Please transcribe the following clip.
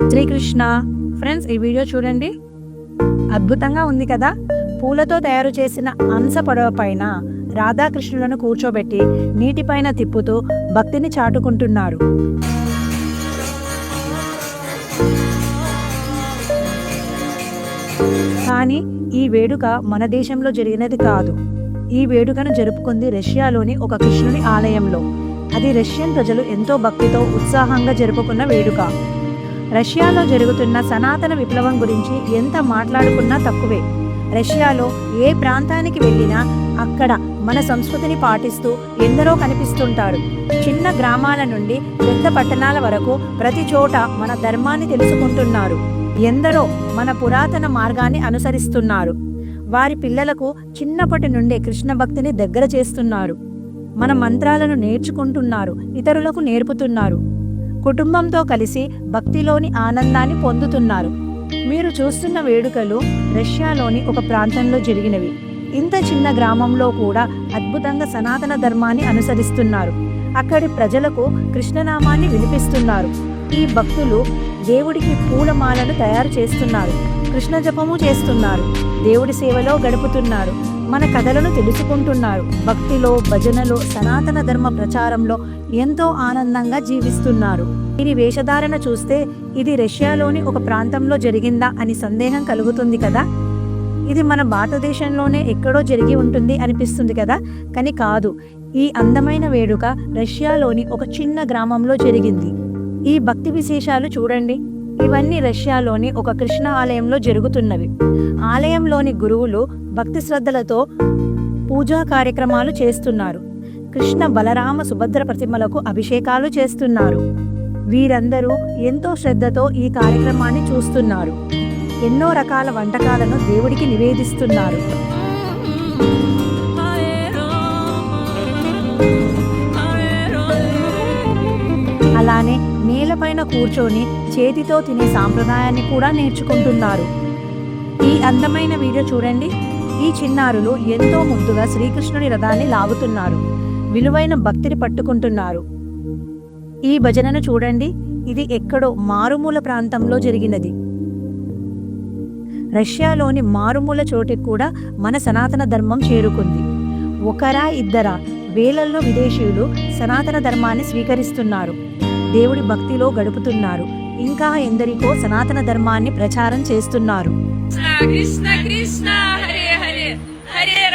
Srikrishna friends ఈ video చూడండి. అద్భుతంగా ఉంది కదా? పూలతో తయారు చేసిన అంశ పడవ పైన రాధాకృష్ణులను కూర్చోబెట్టి నీటిపైన తిప్పుతూ భక్తిని చాటుకుంటున్నారు. కానీ ఈ వేడుక మన దేశంలో జరిగినది కాదు. ఈ వేడుకను జరుపుకుంది రష్యాలోని ఒక కృష్ణుని ఆలయంలో. అది రష్యన్ ప్రజలు ఎంతో భక్తితో ఉత్సాహంగా జరుపుకున్న వేడుక. రష్యాలో జరుగుతున్న సనాతన విప్లవం గురించి ఎంత మాట్లాడుకున్నా తక్కువే. రష్యాలో ఏ ప్రాంతానికి వెళ్ళినా అక్కడ మన సంస్కృతిని పాటిస్తూ ఎందరో కనిపిస్తుంటారు. చిన్న గ్రామాల నుండి పెద్ద పట్టణాల వరకు ప్రతి చోట మన ధర్మాన్ని తెలుసుకుంటున్నారు. ఎందరో మన పురాతన మార్గాన్ని అనుసరిస్తున్నారు. వారి పిల్లలకు చిన్నప్పటి నుండే కృష్ణ భక్తిని దగ్గర చేస్తున్నారు. మన మంత్రాలను నేర్చుకుంటున్నారు ఇతరులకు నేర్పుతున్నారు. కుటుంబంతో కలిసి భక్తిలోని ఆనందాన్ని పొందుతున్నారు. మీరు చూస్తున్న వేడుకలు రష్యాలోని ఒక ప్రాంతంలో జరిగినవి. ఇంత చిన్న గ్రామంలో కూడా అద్భుతంగా సనాతన ధర్మాన్ని అనుసరిస్తున్నారు. అక్కడి ప్రజలకు కృష్ణనామాన్ని వినిపిస్తున్నారు. ఈ భక్తులు దేవుడికి పూలమాలను తయారు చేస్తున్నారు. కృష్ణ జపము చేస్తున్నారు. దేవుడి సేవలో గడుపుతున్నారు. మన కథలను తెలుసుకుంటున్నారు. భక్తిలో భజనలో సనాతన ధర్మ ప్రచారంలో ఎంతో ఆనందంగా జీవిస్తున్నారు. వీరి వేషధారణ చూస్తే ఇది రష్యాలోని ఒక ప్రాంతంలో జరిగిందా అని సందేహం కలుగుతుంది కదా? ఇది మన భారతదేశంలోనే ఎక్కడో జరిగి ఉంటుంది అనిపిస్తుంది కదా? కానీ కాదు. ఈ అందమైన వేడుక రష్యాలోని ఒక చిన్న గ్రామంలో జరిగింది. ఈ భక్తి విశేషాలు చూడండి. ఇవన్నీ రష్యాలోని ఒక కృష్ణ ఆలయంలో జరుగుతున్నవి. ఆలయంలోని గురువులు భక్తి శ్రద్ధలతో పూజా కార్యక్రమాలు చేస్తున్నారు. కృష్ణ బలరామ సుభద్ర ప్రతిమలకు అభిషేకాలు చేస్తున్నారు. వీరందరూ ఎంతో శ్రద్ధతో ఈ కార్యక్రమాన్ని చూస్తున్నారు. ఎన్నో రకాల వంటకాలను దేవుడికి నివేదిస్తున్నారు. పైన కూర్చొని చేతితో తినే సాంప్రదాయాన్ని కూడా నేర్చుకుంటున్నారు. ఈ అందమైన వీడియో చూడండి. ఈ చిన్నారులు ఎంతో ముద్దుగా శ్రీకృష్ణుని రథాన్ని లాగుతున్నారు. విలువైన భక్తిని పట్టుకుంటున్నారు. ఈ భజనను చూడండి. ఇది ఎక్కడో మారుమూల ప్రాంతంలో జరిగినది. రష్యాలోని మారుమూల చోటికి కూడా మన సనాతన ధర్మం చేరుకుంది. ఒకరా ఇద్దరా వేలల్లో విదేశీయులు సనాతన ధర్మాన్ని స్వీకరిస్తున్నారు. దేవుడి భక్తిలో గడుపుతున్నారు. ఇంకా ఎందరికో సనాతన ధర్మాన్ని ప్రచారం చేస్తున్నారు. కృష్ణ కృష్ణ